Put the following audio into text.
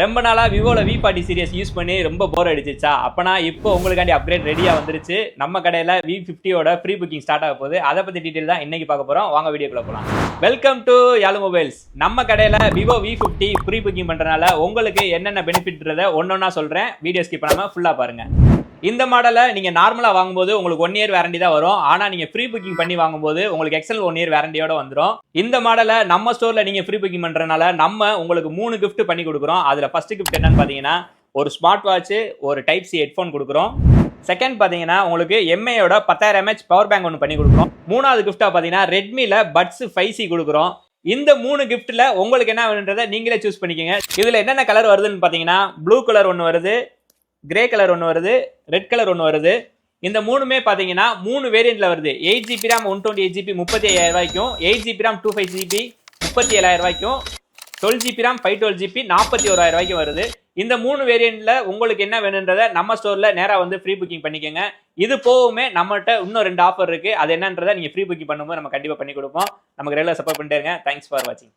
ரொம்ப நாளாக விவோல வி ஃபார்ட்டி சீரியஸ் யூஸ் பண்ணி ரொம்ப போர் அடிச்சிச்சா. அப்போனா இப்போ உங்களுக்காண்டி அப்கிரேட் ரெடியாக வந்துருச்சு. நம்ம கடையில் வி ஃபிஃப்டியோட ஃப்ரீ புக்கிங் ஸ்டார்ட் ஆக போகுது. அதை பற்றி டீட்டெயில் தான் இன்னைக்கு பார்க்க போகிறோம் வாங்க வீடியோக்குள்ள போகலாம் வெல்கம் டு யாலு மொபைல்ஸ் நம்ம கடையில் Vivo V fifty free booking பண்ணுறதுனால உங்களுக்கு என்னென்ன பெனிஃபிட்ன்றதை ஒன்று ஒன்றா சொல்கிறேன் வீடியோ ஸ்கிப் பண்ணாமல் ஃபுல்லாக பாருங்கள் இந்த மாடலை நீங்கள் நார்மலாக வாங்கும்போது உங்களுக்கு ஒன் இயர் வேரண்டி தான் வரும். ஆனால் நீங்கள் ஃப்ரீ புக்கிங் பண்ணி வாங்கும்போது உங்களுக்கு எக்ஸல் ஒன் இயர் வேரண்டியோட வந்துடும் இந்த மாடலை நம்ம ஸ்டோரில் நீங்கள் ஃப்ரீ புக்கிங் பண்ணுறதுனால நம்ம உங்களுக்கு மூணு கிஃப்ட் பண்ணி கொடுக்குறோம். அதில் ஃபஸ்ட்டு கிஃப்ட் என்னன்னு பார்த்தீங்கன்னா ஒரு ஸ்மார்ட் வாட்ச்சு ஒரு டைப் சி ஹெட்ஃபோன் கொடுக்குறோம். செகண்ட் பார்த்தீங்கன்னா உங்களுக்கு எம்ஐயோட பத்தாயிரம் எம்ஹெச் பவர் பேங்க் ஒன்று பண்ணி கொடுக்குறோம். மூணாவது கிஃப்ட்டாக பார்த்தீங்கன்னா ரெட்மியில் பட்ஸ் ஃபைவ் சி கொடுக்குறோம். இந்த மூணு கிஃப்ட்டில் உங்களுக்கு என்ன வேணுன்றதை நீங்களே சூஸ் பண்ணிக்கோங்க. இதில் என்னென்ன கலர் வருதுன்னு பார்த்தீங்கன்னா ப்ளூ கலர் ஒன்று வருது. கிரே கலர் ஒன்று வருது ரெட் கலர் ஒன்று வருது. இந்த மூணுமே பார்த்தீங்கன்னா மூணு வேரியண்ட்ல வருது. Eight GB RAM one twenty eight GB முப்பத்தி ஐயாயிரம் ரூபாய்க்கும் eight GB RAM two five GB முப்பத்தி ஏழாயிரம் ரூபாய்க்கும் twelve GB RAM five twelve GB நாற்பத்தி ஓராயிரம் ரூபாய்க்கு வருது. இந்த மூணு வேரியண்ட்ல உங்களுக்கு என்ன வேணுன்றதை நம்ம ஸ்டோர்ல நேராக வந்து ஃப்ரீ புக்கிங் பண்ணிக்கோங்க. இது போகவுமே நம்மகிட்ட இன்னும் ரெண்டு ஆஃபர் இருக்கு. அது என்னன்றதை நீங்க ஃப்ரீ புக்கிங் பண்ணும்போது நம்ம கண்டிப்பாக பண்ணி கொடுப்போம். நமக்கு ரெகுலர் சப்போர்ட் பண்ணிட்டே இருங்க. தேங்க்ஸ் ஃபார் வாட்சிங்